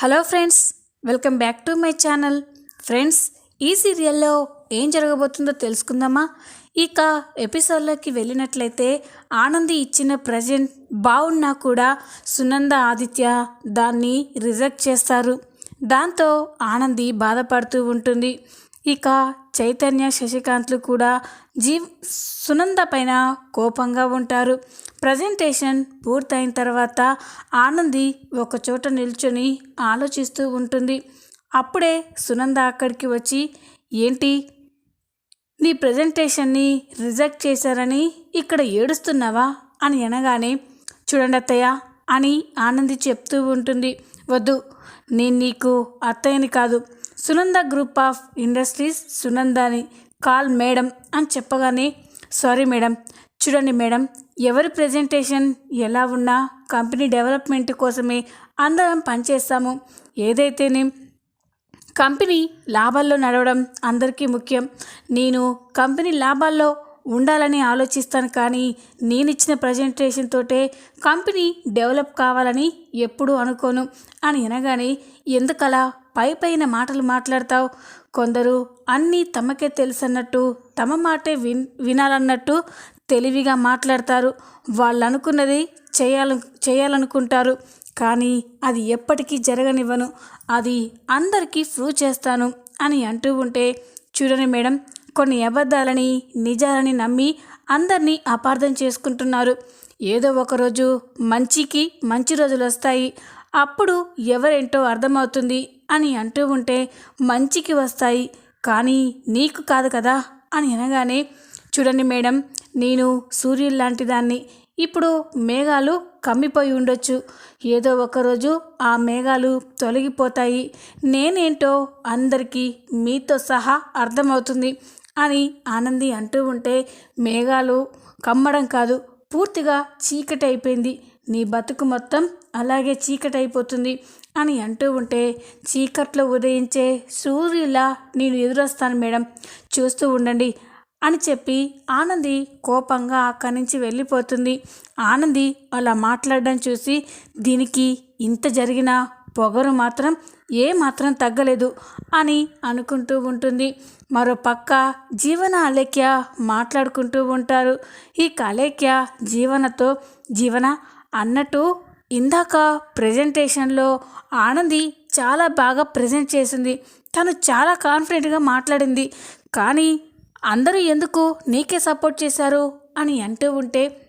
Hello friends welcome back to my channel. Friends ఈ సీరియల్లో ఏం జరగబోతుందో తెలుసుకుందామా? ఇక ఎపిసోడ్లోకి వెళ్ళినట్లయితే ఆనంది ఇచ్చిన ప్రజెంట్ బాగున్నా కూడా సునంద ఆదిత్య దాన్ని రిజెక్ట్ చేస్తారు. దాంతో ఆనంది బాధపడుతూ ఉంటుంది. ఇక చైతన్య శశికాంత్లు కూడా జీవ్ సునంద పైన కోపంగా ఉంటారు. ప్రజెంటేషన్ పూర్తయిన తర్వాత ఆనంది ఒకచోట నిల్చొని ఆలోచిస్తూ ఉంటుంది. అప్పుడే సునంద అక్కడికి వచ్చి ఏంటి? నీ ప్రజెంటేషన్ని రిజెక్ట్ చేశారని ఇక్కడ ఏడుస్తున్నావా? అని అనగానే చూడండి అత్తయ్య అని ఆనంది చెప్తూ ఉంటుంది. వద్దు నేను నీకు అత్తయ్యని కాదు సునంద గ్రూప్ ఆఫ్ ఇండస్ట్రీస్ సునందాని కాల్ మేడం అని చెప్పగానే సారీ మేడం చూడండి మేడం ఎవరి ప్రజెంటేషన్ ఎలా ఉన్నా కంపెనీ డెవలప్మెంట్ కోసమే అందరం పనిచేస్తాము ఏదైతేనే కంపెనీ లాభాల్లో నడవడం అందరికీ ముఖ్యం. నేను కంపెనీ లాభాల్లో ఉండాలని ఆలోచిస్తాను కానీ నేను ఇచ్చిన ప్రజెంటేషన్ తోటే కంపెనీ డెవలప్ కావాలని ఎప్పుడూ అనుకోను. అని అనగానే ఎందుకలా? పై పైన మాటలు మాట్లాడతావు? కొందరు అన్నీ తమకే తెలుసన్నట్టు తమ మాటే విన్ వినాలన్నట్టు తెలివిగా మాట్లాడతారు. వాళ్ళు అనుకున్నది చేయాల చేయాలనుకుంటారు. కానీ అది ఎప్పటికీ జరగనివ్వను. అది అందరికీ ప్రూవ్ చేస్తాను అని అంటూ ఉంటే చూడండి మేడం కొన్ని అబద్ధాలని నిజాలని నమ్మి అందరినీ అపార్థం చేసుకుంటున్నారు. ఏదో ఒకరోజు మంచికి మంచి రోజులు వస్తాయి. అప్పుడు ఎవరేంటో అర్థమవుతుంది అని అంటూ ఉంటే మంచికి వస్తాయి. కానీ నీకు కాదు కదా అని అనగానే చూడండి మేడం నేను సూర్యుడు లాంటి దాన్ని. ఇప్పుడు మేఘాలు కమ్మిపోయి ఉండొచ్చు. ఏదో ఒకరోజు ఆ మేఘాలు తొలగిపోతాయి. నేనేంటో అందరికీ మీతో సహా అర్థమవుతుంది. అని ఆనంది అంటూ ఉంటే మేఘాలు కమ్మడం కాదు పూర్తిగా చీకటి అయిపోయింది నీ బతుకు మొత్తం అలాగే చీకటి అయిపోతుంది అని అంటూ ఉంటే చీకట్లో ఉదయించే సూర్యులా నేను ఎదురొస్తాను మేడం చూస్తూ ఉండండి అని చెప్పి ఆనంది కోపంగా అక్కడి నుంచి వెళ్ళిపోతుంది. ఆనంది అలా మాట్లాడడం చూసి దీనికి ఇంత జరిగిన పొగరు మాత్రం ఏ మాత్రం తగ్గలేదు అని అనుకుంటూ ఉంటుంది. మరో పక్క జీవన అలేఖ్య మాట్లాడుకుంటూ ఉంటారు. ఈ అలేఖ్య జీవనతో జీవన అన్నట్టు ఇందాక ప్రజెంటేషన్లో ఆనంది చాలా బాగా ప్రజెంట్ చేసింది. తను చాలా కాన్ఫిడెంట్గా మాట్లాడింది. కానీ అందరూ ఎందుకు నీకే సపోర్ట్ చేశారు అని అంటూ ఉంటే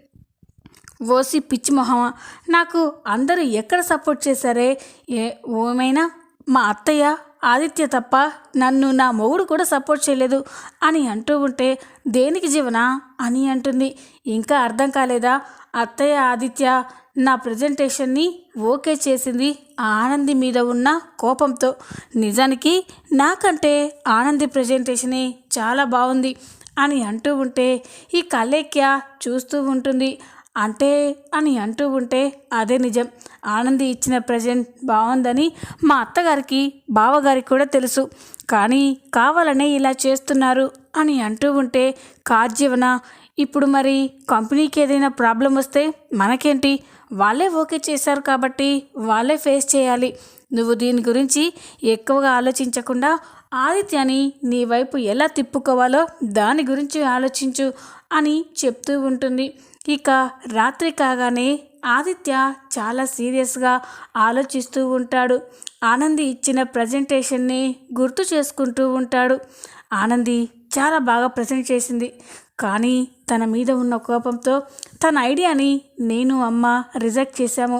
ఓసి పిచ్చి మొహమా నాకు అందరూ ఎక్కడ సపోర్ట్ చేశారే? ఏ ఏమైనా మా అత్తయ్య ఆదిత్య తప్ప నన్ను నా మొగుడు కూడా సపోర్ట్ చేయలేదు అని అంటూ ఉంటే దేనికి జీవన అని అంటుంది. ఇంకా అర్థం కాలేదా? అత్తయ్య ఆదిత్య నా ప్రజెంటేషన్ని ఓకే చేసింది ఆనంది మీద ఉన్న కోపంతో. నిజానికి నాకంటే ఆనంది ప్రజెంటేషనే చాలా బాగుంది అని అంటూ ఉంటే ఈ కలేఖ్య చూస్తూ ఉంటుంది. అంటే అని అంటూ ఉంటే అదే నిజం. ఆనంది ఇచ్చిన ప్రజెంట్ బాగుందని మా అత్తగారికి బావగారికి కూడా తెలుసు. కానీ కావాలనే ఇలా చేస్తున్నారు అని అంటూ ఉంటే కార్జీవన ఇప్పుడు మరి కంపెనీకి ఏదైనా ప్రాబ్లం వస్తే మనకేంటి? వాళ్ళే ఓకే చేశారు కాబట్టి వాళ్ళే ఫేస్ చేయాలి. నువ్వు దీని గురించి ఎక్కువగా ఆలోచించకుండా ఆదిత్యని నీ వైపు ఎలా తిప్పుకోవాలో దాని గురించి ఆలోచించు అని చెప్తూ ఉంటుంది. ఇక రాత్రి కాగానే ఆదిత్య చాలా సీరియస్గా ఆలోచిస్తూ ఉంటాడు. ఆనంది ఇచ్చిన ప్రజెంటేషన్ని గుర్తు చేసుకుంటూ ఉంటాడు. ఆనంది చాలా బాగా ప్రజెంట్ చేసింది. కానీ తన మీద ఉన్న కోపంతో తన ఐడియాని నేను అమ్మ రిజెక్ట్ చేశాము.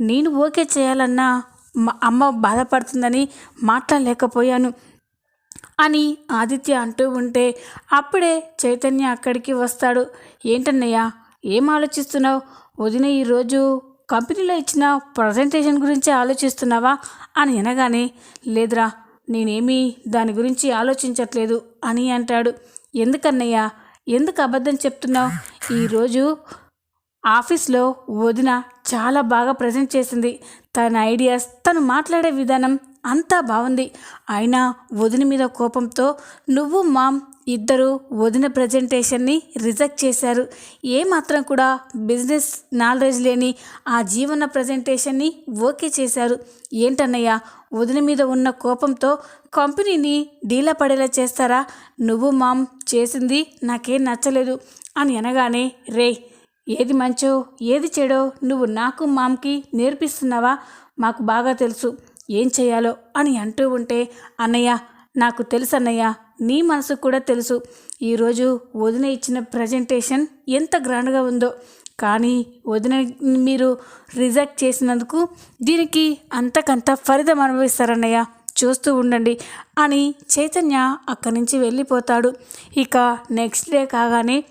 నేను ఓకే చేయాలన్నా మా అమ్మ బాధపడుతుందని మాట్లాడలేకపోయాను అని ఆదిత్య అంటూ ఉంటే అప్పుడే చైతన్య అక్కడికి వస్తాడు. ఏంటన్నయ్య ఏం ఆలోచిస్తున్నావు? వదిన ఈరోజు కంపెనీలో ఇచ్చిన ప్రజెంటేషన్ గురించి ఆలోచిస్తున్నావా? అని అనగానే లేదురా నేనేమీ దాని గురించి ఆలోచించట్లేదు అని అంటాడు. ఎందుకన్నయ్యా ఎందుకు అబద్ధం చెప్తున్నావు? ఈరోజు ఆఫీస్లో వదిన చాలా బాగా ప్రజెంట్ చేసింది. తన ఐడియాస్ తను మాట్లాడే విధానం అంతా బాగుంది అయినా వదిన మీద కోపంతో నువ్వు మామ్ ఇద్దరు వదిన ప్రజెంటేషన్ని రిజెక్ట్ చేశారు. ఏమాత్రం కూడా బిజినెస్ నాలెడ్జ్ లేని ఆ జీవన ప్రజెంటేషన్ని ఓకే చేశారు. ఏంటన్నయ్య వదిన మీద ఉన్న కోపంతో కంపెనీని డీలా పడేలా చేస్తారా? నువ్వు మామ్ చేసింది నాకేం నచ్చలేదు. అని అనగానే రే ఏది మంచో ఏది చెడో నువ్వు నాకు మామ్కి నేర్పిస్తున్నావా? మాకు బాగా తెలుసు. ఏం చేయాలో అని అంటూ ఉంటే అన్నయ్య నాకు తెలుసు అన్నయ్య నీ మనసు కూడా తెలుసు. ఈరోజు వదిన ఇచ్చిన ప్రజెంటేషన్ ఎంత గ్రాండ్గా ఉందో. కానీ వదిన మీరు రిజెక్ట్ చేసినందుకు దీనికి అంతకంత ఫలితం అనుభవిస్తారన్నయ్య. చూస్తూ ఉండండి అని చైతన్య అక్కడి నుంచి వెళ్ళిపోతాడు. ఇక నెక్స్ట్ డే కాగానే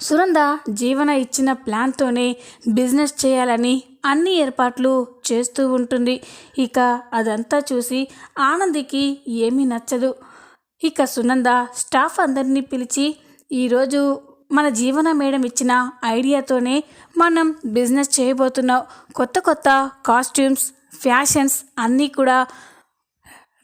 సునంద జీవన ఇచ్చిన ప్లాన్తోనే బిజినెస్ చేయాలని అన్ని ఏర్పాట్లు చేస్తూ ఉంటుంది. ఇక అదంతా చూసి ఆనందికి ఏమీ నచ్చదు. ఇక సునంద స్టాఫ్ అందరినీ పిలిచి ఈరోజు మన జీవన మేడం ఇచ్చిన ఐడియాతోనే మనం బిజినెస్ చేయబోతున్నాం. కొత్త కొత్త కాస్ట్యూమ్స్ ఫ్యాషన్స్ అన్నీ కూడా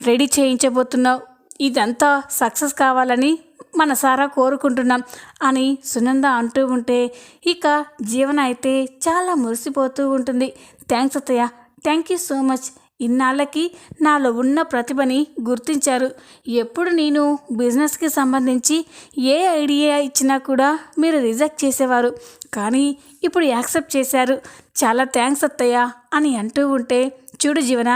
రెడీ చేయించబోతున్నావు ఇదంతా సక్సెస్ కావాలని మనసారా కోరుకుంటున్నాం అని సునంద అంటూ ఉంటే ఇక జీవన అయితే చాలా మురిసిపోతూ ఉంటుంది. థ్యాంక్స్ అత్తయ్య. Thank you so much. ఇన్నాళ్ళకి నాలో ఉన్న ప్రతిభని గుర్తించారు. ఎప్పుడు నేను బిజినెస్కి సంబంధించి ఏ ఐడియా ఇచ్చినా కూడా మీరు రిజెక్ట్ చేసేవారు. కానీ ఇప్పుడు యాక్సెప్ట్ చేశారు. చాలా థ్యాంక్స్ అత్తయ్య అని అంటూ ఉంటే చూడు జీవన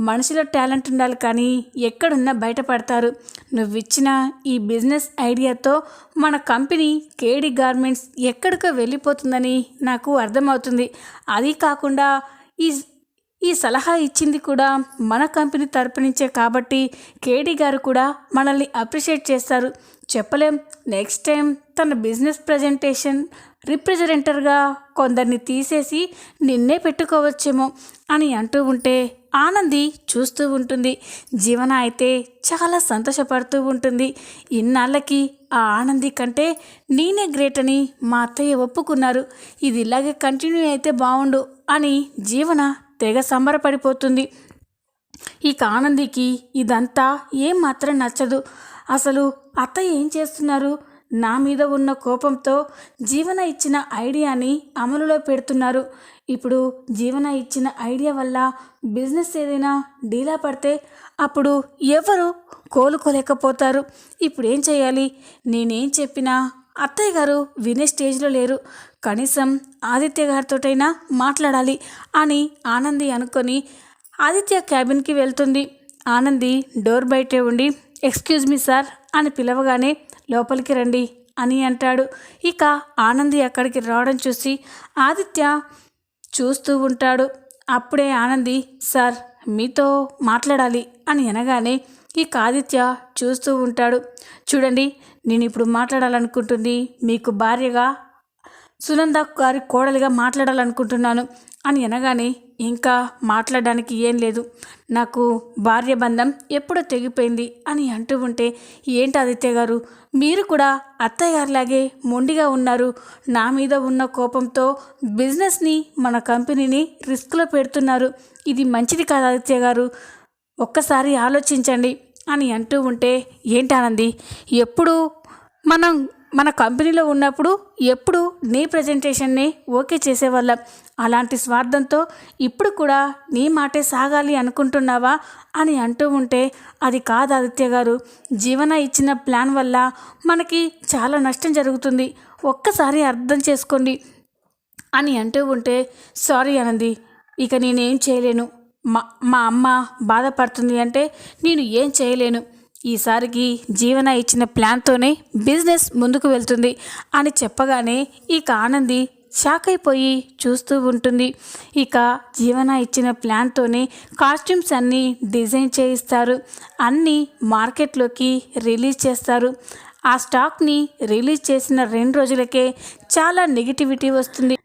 మనిషిలో టాలెంట్ ఉండాలి కానీ ఎక్కడున్నా బయటపడతారు. నువ్విచ్చిన ఈ బిజినెస్ ఐడియాతో మన కంపెనీ కేడి గార్మెంట్స్ ఎక్కడికో వెళ్ళిపోతుందని నాకు అర్థమవుతుంది. అది కాకుండా ఈ ఈ సలహా ఇచ్చింది కూడా మన కంపెనీ తరపు నుంచే కాబట్టి కేడీ గారు కూడా మనల్ని అప్రిషియేట్ చేస్తారు. చెప్పలేం నెక్స్ట్ టైం తన బిజినెస్ ప్రజెంటేషన్ రిప్రజెంటర్గా కొందరిని తీసేసి నిన్నే పెట్టుకోవచ్చేమో అని అంటూ ఉంటే ఆనంది చూస్తూ ఉంటుంది. జీవన అయితే చాలా సంతోషపడుతూ ఉంటుంది. ఇన్నాళ్ళకి ఆ ఆనంది కంటే నేనే గ్రేట్ అని మా అత్తయ్య ఒప్పుకున్నారు. ఇది ఇలాగే కంటిన్యూ అయితే బాగుండు అని జీవన తెగ సంబరపడిపోతుంది. ఇక ఆనందికి ఇదంతా ఏం మాత్రం నచ్చదు. అసలు అత్త ఏం చేస్తున్నారు? నా మీద ఉన్న కోపంతో జీవన ఇచ్చిన ఐడియాని అమలులో పెడుతున్నారు. ఇప్పుడు జీవన ఇచ్చిన ఐడియా వల్ల బిజినెస్ ఏదైనా డీలా పడితే అప్పుడు ఎవరు కోలుకోలేకపోతారు. ఇప్పుడు ఏం చేయాలి? నేనేం చెప్పినా అత్తయ్య గారు వినే స్టేజ్లో లేరు. కనీసం ఆదిత్య గారితోటైనా మాట్లాడాలి అని ఆనంది అనుకొని ఆదిత్య క్యాబిన్కి వెళ్తుంది. ఆనంది డోర్ బయటే ఉండి ఎక్స్క్యూజ్ మీ సార్ అని పిలవగానే లోపలికి రండి అని అంటాడు. ఇక ఆనంది అక్కడికి రావడం చూసి ఆదిత్య చూస్తూ ఉంటాడు. అప్పుడే ఆనంది సార్ మీతో మాట్లాడాలి అని అనగానే ఇక ఆదిత్య చూస్తూ ఉంటాడు. చూడండి నేను ఇప్పుడు మాట్లాడాలనుకుంటుంది మీకు భార్యగా సునంద గారి కోడలిగా మాట్లాడాలనుకుంటున్నాను అని అనగానే ఇంకా మాట్లాడడానికి ఏం లేదు. నాకు భార్య బంధం ఎప్పుడో తెగిపోయింది అని అంటూ ఉంటే ఏంటి ఆదిత్య గారు? మీరు కూడా అత్తయ్య గారిలాగే మొండిగా ఉన్నారు. నా మీద ఉన్న కోపంతో బిజినెస్ని మన కంపెనీని రిస్క్లో పెడుతున్నారు. ఇది మంచిది కాదు ఆదిత్య గారు. ఒక్కసారి ఆలోచించండి అని అంటూ ఉంటే ఏంటానంది ఎప్పుడు మనం మన కంపెనీలో ఉన్నప్పుడు ఎప్పుడు నీ ప్రజెంటేషన్ని ఓకే చేసేవాళ్ళం. అలాంటి స్వార్థంతో ఇప్పుడు కూడా నీ మాటే సాగాలి అనుకుంటున్నావా అని అంటూ ఉంటే అది కాదు ఆదిత్య గారు. జీవన ఇచ్చిన ప్లాన్ వల్ల మనకి చాలా నష్టం జరుగుతుంది. ఒక్కసారి అర్థం చేసుకోండి అని అంటూ ఉంటే సారీ అనంది ఇక నేనేం చేయలేను. మా మా అమ్మ బాధపడుతుంది అంటే నేను ఏం చేయలేను. ఈసారికి జీవన ఇచ్చిన ప్లాన్తోనే బిజినెస్ ముందుకు వెళ్తుంది అని చెప్పగానే ఇక ఆనంది షాక్ అయిపోయి చూస్తూ ఉంటుంది. ఇక జీవన ఇచ్చిన ప్లాన్తోనే కాస్ట్యూమ్స్ అన్నీ డిజైన్ చేయిస్తారు. అన్నీ మార్కెట్లోకి రిలీజ్ చేస్తారు. ఆ స్టాక్ని రిలీజ్ చేసిన రెండు రోజులకే చాలా నెగిటివిటీ వస్తుంది.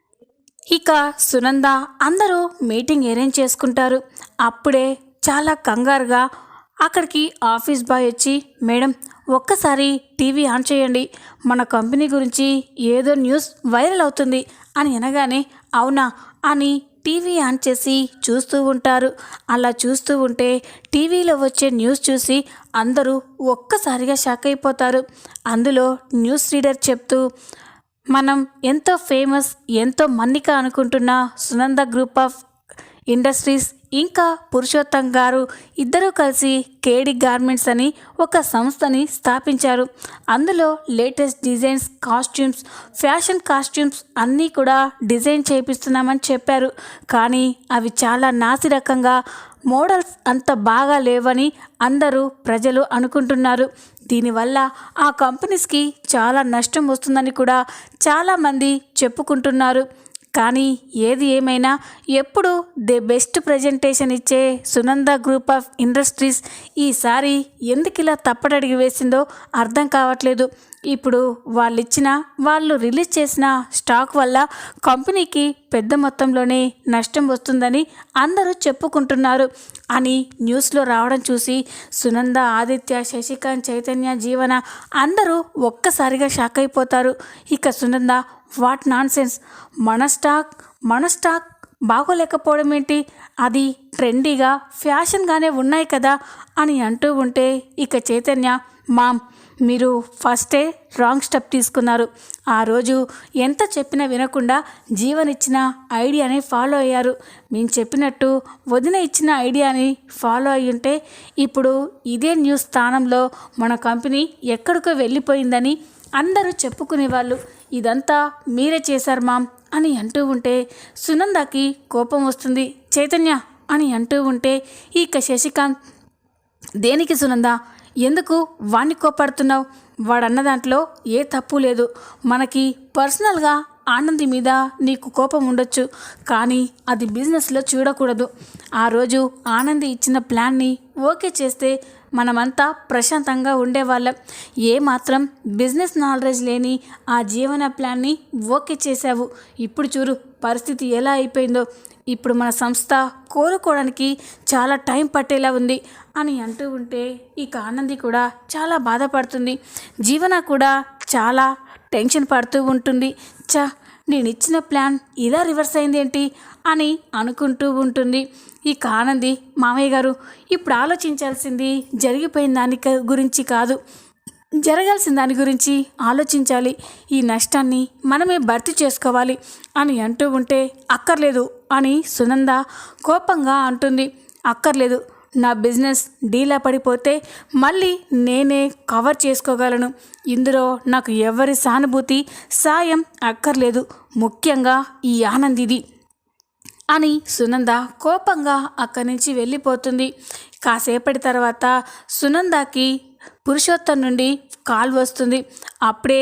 ఇక సునంద అందరూ మీటింగ్ అరేంజ్ చేసుకుంటారు. అప్పుడే చాలా కంగారుగా అక్కడికి ఆఫీస్ బాయ్ వచ్చి మేడం ఒక్కసారి టీవీ ఆన్ చేయండి. మన కంపెనీ గురించి ఏదో న్యూస్ వైరల్ అవుతుంది అని అనగానే అవునా అని టీవీ ఆన్ చేసి చూస్తూ ఉంటారు. అలా చూస్తూ ఉంటే టీవీలో వచ్చే న్యూస్ చూసి అందరూ ఒక్కసారిగా షాక్ అయిపోతారు. అందులో న్యూస్ రీడర్ చెప్తూ మనం ఎంతో ఫేమస్ ఎంతో మన్నిక అనుకుంటున్న సునంద గ్రూప్ ఆఫ్ ఇండస్ట్రీస్ ఇంకా పురుషోత్తం గారు ఇద్దరూ కలిసి కేడి గార్మెంట్స్ అని ఒక సంస్థని స్థాపించారు. అందులో latest designs costumes fashion costumes అన్నీ కూడా డిజైన్ చేపిస్తున్నామని చెప్పారు. కానీ అవి చాలా నాసిరకంగా మోడల్స్ అంత బాగా లేవని అందరూ ప్రజలు అనుకుంటున్నారు. దీనివల్ల ఆ కంపెనీస్కి చాలా నష్టం వస్తుందని కూడా చాలామంది చెప్పుకుంటున్నారు. కానీ ఏది ఏమైనా ఎప్పుడు ది బెస్ట్ ప్రజెంటేషన్ ఇచ్చే సునంద గ్రూప్ ఆఫ్ ఇండస్ట్రీస్ ఈసారి ఎందుకు ఇలా తప్పటడిగి వేసిందో అర్థం కావట్లేదు. ఇప్పుడు వాళ్ళు ఇచ్చిన వాళ్ళు రిలీజ్ చేసిన స్టాక్ వల్ల కంపెనీకి పెద్ద మొత్తంలోనే నష్టం వస్తుందని అందరూ చెప్పుకుంటున్నారు అని న్యూస్లో రావడం చూసి సునంద ఆదిత్య శశికాంత్ చైతన్య జీవన అందరూ ఒక్కసారిగా షాక్ అయిపోతారు. ఇక సునంద వాట్ నాన్ సెన్స్ మన స్టాక్ మన స్టాక్ బాగోలేకపోవడం ఏంటి? అది ట్రెండీగా ఫ్యాషన్గానే ఉన్నాయి కదా అని అంటూ ఉంటే ఇక చైతన్య మామ్ మీరు ఫస్టే రాంగ్ స్టెప్ తీసుకున్నారు. ఆ రోజు ఎంత చెప్పినా వినకుండా జీవన్ ఇచ్చిన ఐడియాని ఫాలో అయ్యారు. మేము చెప్పినట్టు వదిన ఇచ్చిన ఐడియాని ఫాలో అయ్యి ఉంటే ఇప్పుడు ఇదే న్యూస్ స్థానంలో మన కంపెనీ ఎక్కడికో వెళ్ళిపోయిందని అందరూ చెప్పుకునేవాళ్ళు ఇదంతా మీరే చేశారు మామ్ అని అంటూ ఉంటే సునందకి కోపం వస్తుంది. చైతన్య అని అంటూ ఉంటే ఇక శశికాంత్ దేనికి సునంద? ఎందుకు వాణ్ణి కోపడుతున్నావు? వాడన్న దాంట్లో ఏ తప్పు లేదు. మనకి పర్సనల్గా ఆనంది మీద నీకు కోపం ఉండొచ్చు కానీ అది బిజినెస్లో చూడకూడదు. ఆ రోజు ఆనంది ఇచ్చిన ప్లాన్ని ఓకే చేస్తే మనమంతా ప్రశాంతంగా ఉండేవాళ్ళం. ఏ మాత్రం బిజినెస్ నాలెడ్జ్ లేని ఆ జీవన ప్లాన్ని ఓకే చేశావు. ఇప్పుడు చూడు పరిస్థితి ఎలా అయిపోయిందో. ఇప్పుడు మన సంస్థ కోరుకోవడానికి చాలా టైం పట్టేలా ఉంది అని అంటూ ఉంటే ఇక ఆనంది కూడా చాలా బాధపడుతుంది. జీవన కూడా చాలా టెన్షన్ పడుతూ ఉంటుంది. చా నేను ఇచ్చిన ప్లాన్ ఇలా రివర్స్ అయింది ఏంటి అని అనుకుంటూ ఉంటుంది. ఇక ఆనంది మామయ్య గారు ఇప్పుడు ఆలోచించాల్సింది జరిగిపోయిన దాని గురించి కాదు. జరగాల్సిన దాని గురించి ఆలోచించాలి. ఈ నష్టాన్ని మనమే భర్తీ చేసుకోవాలి అని అంటూ ఉంటే అక్కర్లేదు అని సునంద కోపంగా అంటుంది. అక్కర్లేదు. నా బిజినెస్ డీలా పడిపోతే మళ్ళీ నేనే కవర్ చేసుకోగలను. ఇందులో నాకు ఎవరి సానుభూతి సాయం అక్కర్లేదు. ముఖ్యంగా ఈ ఆనందిది అని సునంద కోపంగా అక్కడి నుంచి వెళ్ళిపోతుంది. కాసేపటి తర్వాత సునందకి పురుషోత్తం నుండి కాల్ వస్తుంది. అప్పుడే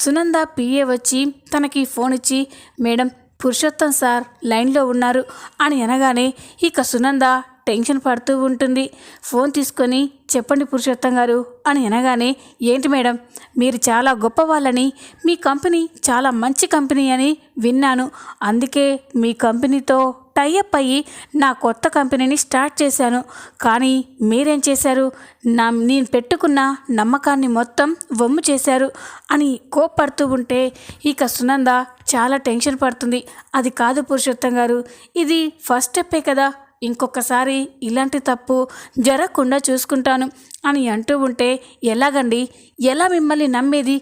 సునంద పిఏ వచ్చి తనకి ఫోన్ ఇచ్చి మేడం పురుషోత్తం సార్ లైన్లో ఉన్నారు అని అనగానే ఇక సునంద టెన్షన్ పడుతూ ఉంటుంది. ఫోన్ తీసుకొని చెప్పండి పురుషోత్తం గారు అని అనగానే ఏంటి మేడం మీరు చాలా గొప్ప వాళ్ళని మీ కంపెనీ చాలా మంచి కంపెనీ అని విన్నాను. అందుకే మీ కంపెనీతో టైఅప్ అయ్యి నా కొత్త కంపెనీని స్టార్ట్ చేశాను. కానీ మీరేం చేశారు? నా నేను పెట్టుకున్న నమ్మకాన్ని మొత్తం వమ్ము చేశారు అని కోప్పడుతూ ఉంటే ఇక సునంద చాలా టెన్షన్ పడుతుంది. అది కాదు పురుషోత్తం గారు ఇది ఫస్ట్ స్టెప్పే కదా. ఇంకొకసారి ఇలాంటి తప్పు జరగకుండా చూసుకుంటాను అని అంటూ ఉంటే ఎలాగండి? ఎలా మిమ్మల్ని నమ్మేది?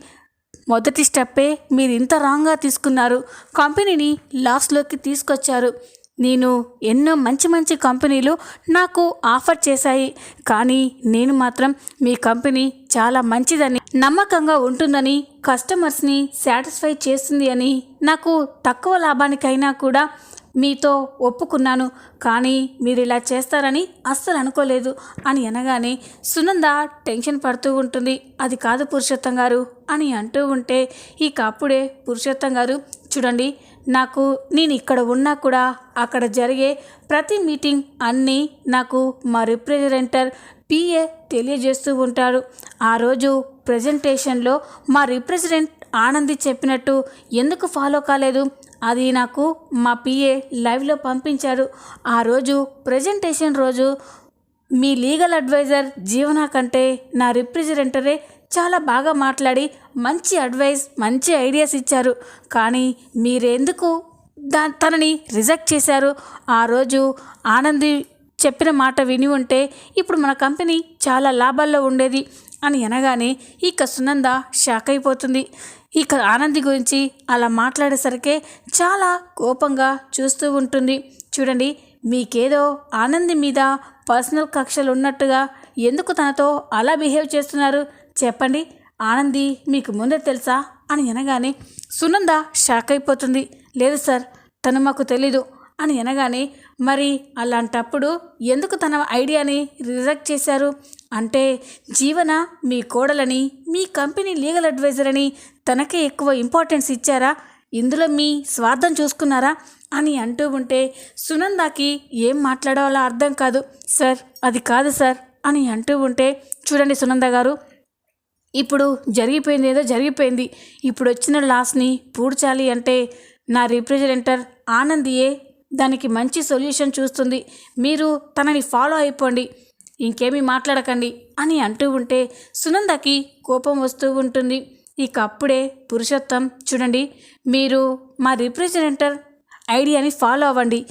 మొదటి స్టెప్పే మీరు ఇంత రాంగ్గా తీసుకున్నారు. కంపెనీని లాస్లోకి తీసుకొచ్చారు. నేను ఎన్నో మంచి మంచి కంపెనీలు నాకు ఆఫర్ చేశాయి. కానీ నేను మాత్రం మీ కంపెనీ చాలా మంచిదని నమ్మకంగా ఉంటుందని కస్టమర్స్ని సాటిస్ఫై చేస్తుంది అని నాకు తక్కువ లాభానికైనా కూడా మీతో ఒప్పుకున్నాను. కానీ మీరు ఇలా చేస్తారని అస్సలు అనుకోలేదు అని అనగానే సునంద టెన్షన్ పడుతూ ఉంటుంది. అది కాదు పురుషోత్తం గారు అని అంటూ ఉంటే ఇక అప్పుడే పురుషోత్తం గారు చూడండి నాకు నేను ఇక్కడ ఉన్నా కూడా అక్కడ జరిగే ప్రతి మీటింగ్ అన్నీ నాకు మా రిప్రజెంటర్ పిఏ తెలియజేస్తూ ఉంటారు. ఆ రోజు ప్రజెంటేషన్లో మా రిప్రజెంట్ ఆనంది చెప్పినట్టు ఎందుకు ఫాలో కాలేదు? అది నాకు మా పిఏ లైవ్లో పంపించారు. ఆ రోజు ప్రజెంటేషన్ రోజు మీ లీగల్ అడ్వైజర్ జీవన కంటే నా రిప్రజెంటరే చాలా బాగా మాట్లాడి మంచి అడ్వైస్ మంచి ఐడియాస్ ఇచ్చారు. కానీ మీరెందుకు దా తనని రిజెక్ట్ చేశారు? ఆ రోజు ఆనంది చెప్పిన మాట విని ఉంటే ఇప్పుడు మన కంపెనీ చాలా లాభాల్లో ఉండేది అని అనగానే ఇక సునంద షాక్ అయిపోతుంది. ఇక ఆనంది గురించి అలా మాట్లాడేసరికే చాలా కోపంగా చూస్తూ ఉంటుంది. చూడండి మీకేదో ఆనంది మీద పర్సనల్ కక్షలు ఉన్నట్టుగా ఎందుకు తనతో అలా బిహేవ్ చేస్తున్నారు? చెప్పండి. ఆనంది మీకు ముందే తెలుసా? అని అనగానే సునంద షాక్ అయిపోతుంది. లేదు సార్ తను మాకు తెలీదు. అని అనగానే మరి అలాంటప్పుడు ఎందుకు తన ఐడియాని రిజెక్ట్ చేశారు? అంటే జీవన మీ కోడలని మీ కంపెనీ లీగల్ అడ్వైజర్ అని తనకే ఎక్కువ ఇంపార్టెన్స్ ఇచ్చారా? ఇందులో మీ స్వార్థం చూసుకున్నారా? అని అంటూ ఉంటే సునందాకి ఏం మాట్లాడాలో అర్థం కాదు. సార్ అది కాదు సార్ అని అంటూ ఉంటే చూడండి సునంద గారు ఇప్పుడు జరిగిపోయింది ఏదో జరిగిపోయింది. ఇప్పుడు వచ్చిన లాస్ని పూడ్చాలి అంటే నా రిప్రజెంటర్ ఆనందియే దానికి మంచి సొల్యూషన్ చూస్తుంది. మీరు తనని ఫాలో అయిపోండి. ఇంకేమీ మాట్లాడకండి అని అంటూ ఉంటే సునందకి కోపం వస్తూ ఉంటుంది. ఇక అప్పుడే పురుషోత్తం చూడండి మీరు మా రిప్రజెంటర్ ఐడియాని ఫాలో అవ్వండి.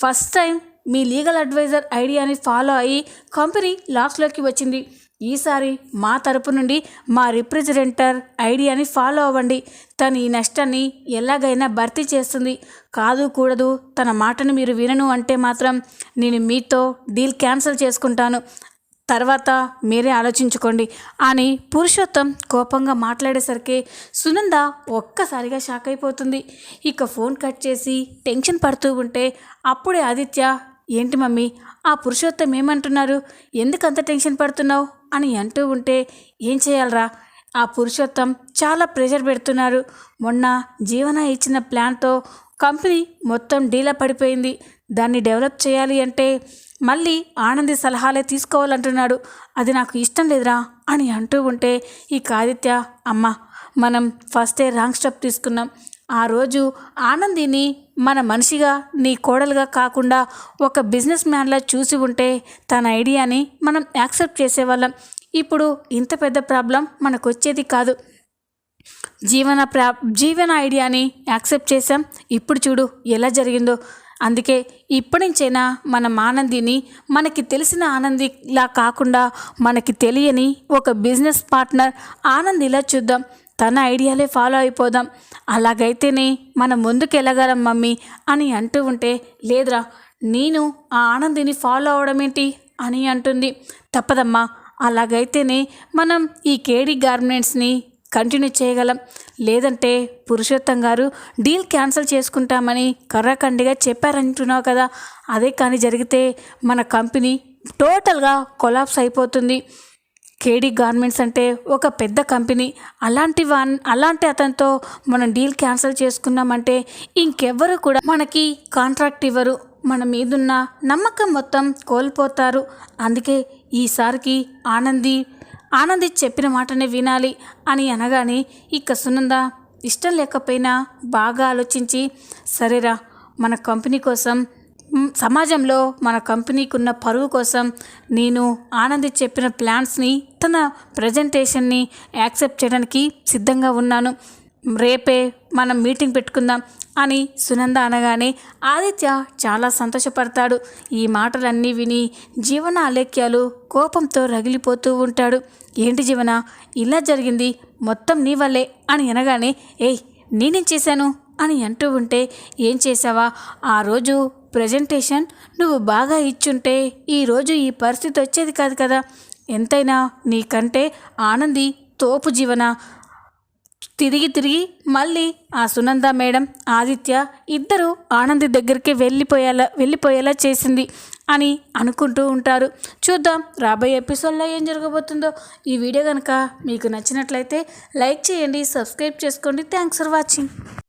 ఫస్ట్ టైం మీ లీగల్ అడ్వైజర్ ఐడియాని ఫాలో అయ్యి కంపెనీ లాస్లోకి వచ్చింది. ఈసారి మా తరపు నుండి మా రిప్రజెంటర్ ఐడియాని ఫాలో అవ్వండి. తను ఈ నష్టాన్ని ఎలాగైనా భర్తీ చేస్తుంది. కాదు కూడదు తన మాటను మీరు వినను అంటే మాత్రం నేను మీతో డీల్ క్యాన్సిల్ చేసుకుంటాను. తర్వాత మీరే ఆలోచించుకోండి. అని పురుషోత్తం కోపంగా మాట్లాడేసరికి సునంద ఒక్కసారిగా షాక్ అయిపోతుంది. ఇక ఫోన్ కట్ చేసి టెన్షన్ పడుతూ ఉంటే అప్పుడే ఆదిత్య ఏంటి మమ్మీ ఆ పురుషోత్తం ఏమంటున్నారు? ఎందుకంత టెన్షన్ పడుతున్నావు? అని అంటూ ఉంటే ఏం చేయాలరా? ఆ పురుషోత్తం చాలా ప్రెషర్ పెడుతున్నారు. మొన్న జీవన ఇచ్చిన ప్లాన్తో కంపెనీ మొత్తం డీలా పడిపోయింది. దాన్ని డెవలప్ చేయాలి అంటే మళ్ళీ ఆనంది సలహాలే తీసుకోవాలంటున్నాడు. అది నాకు ఇష్టం లేదురా అని అంటూ ఉంటే ఈ ఆదిత్య అమ్మ మనం ఫస్టే రాంగ్ స్టెప్ తీసుకున్నాం. ఆ రోజు ఆనందిని మన మనిషిగా నీ కోడలుగా కాకుండా ఒక బిజినెస్ మ్యాన్లా చూసి ఉంటే తన ఐడియాని మనం యాక్సెప్ట్ చేసేవాళ్ళం. ఇప్పుడు ఇంత పెద్ద ప్రాబ్లం మనకు వచ్చేది కాదు. జీవన ప్రా జీవన ఐడియాని యాక్సెప్ట్ చేసాం ఇప్పుడు చూడు ఎలా జరిగిందో. అందుకే ఇప్పటి నుంచైనా మనం ఆనందిని మనకి తెలిసిన ఆనందిలా కాకుండా మనకి తెలియని ఒక బిజినెస్ పార్ట్నర్ ఆనందిలా చూద్దాం. తన ఐడియాలే ఫాలో అయిపోదాం. అలాగైతేనే మనం ముందుకు వెళ్ళగలం మమ్మీ అని అంటూ ఉంటే లేదురా నేను ఆ ఆనందిని ఫాలో అవడం ఏంటి అని అంటుంది. తప్పదమ్మా అలాగైతేనే మనం ఈ కేడీ గార్మెంట్స్ని కంటిన్యూ చేయగలం. లేదంటే పురుషోత్తం గారు డీల్ క్యాన్సిల్ చేసుకుంటామని కర్రకండిగా చెప్పారంటున్నావు కదా అదే కానీ జరిగితే మన కంపెనీ టోటల్గా కొలాప్స్ అయిపోతుంది. కేడీ గార్మెంట్స్ అంటే ఒక పెద్ద కంపెనీ. అలాంటి వన్ అలాంటి అతనితో మనం డీల్ క్యాన్సిల్ చేసుకున్నామంటే ఇంకెవ్వరు కూడా మనకి కాంట్రాక్ట్ ఇవ్వరు. మన మీదున్న నమ్మకం మొత్తం కోల్పోతారు. అందుకే ఈసారికి ఆనంది ఆనంది చెప్పిన మాటనే వినాలి అని అనగానే ఇక సునంద ఇష్టం లేకపోయినా బాగా ఆలోచించి సరేరా మన కంపెనీ కోసం సమాజంలో మన కంపెనీకి ఉన్న పరువు కోసం నేను ఆనంది చెప్పిన ప్లాన్స్ని తన ప్రజెంటేషన్ని యాక్సెప్ట్ చేయడానికి సిద్ధంగా ఉన్నాను. రేపే మనం మీటింగ్ పెట్టుకుందాం అని సునంద అనగానే ఆదిత్య చాలా సంతోషపడతాడు. ఈ మాటలన్నీ విని జీవన అలేఖ్యాలు కోపంతో రగిలిపోతూ ఉంటాడు. ఏంటి జీవన? ఇలా జరిగింది. మొత్తం నీ వల్లే అని అనగానే ఏయ్ నేనేం చేశాను? అని అంటూ ఉంటే ఏం చేసావా ఆ రోజు ప్రజెంటేషన్ నువ్వు బాగా ఇచ్చుంటే ఈరోజు ఈ పరిస్థితి వచ్చేది కాదు కదా. ఎంతైనా నీకంటే ఆనంది తోపు జీవన. తిరిగి తిరిగి మళ్ళీ ఆ సునంద మేడం ఆదిత్య ఇద్దరు ఆనంది దగ్గరికి వెళ్ళిపోయేలా వెళ్ళిపోయేలా చేసింది అని అనుకుంటూ ఉంటారు. చూద్దాం రాబోయే ఎపిసోడ్లో ఏం జరగబోతుందో. ఈ వీడియో కనుక మీకు నచ్చినట్లయితే లైక్ చేయండి సబ్స్క్రైబ్ చేసుకోండి. Thanks for watching.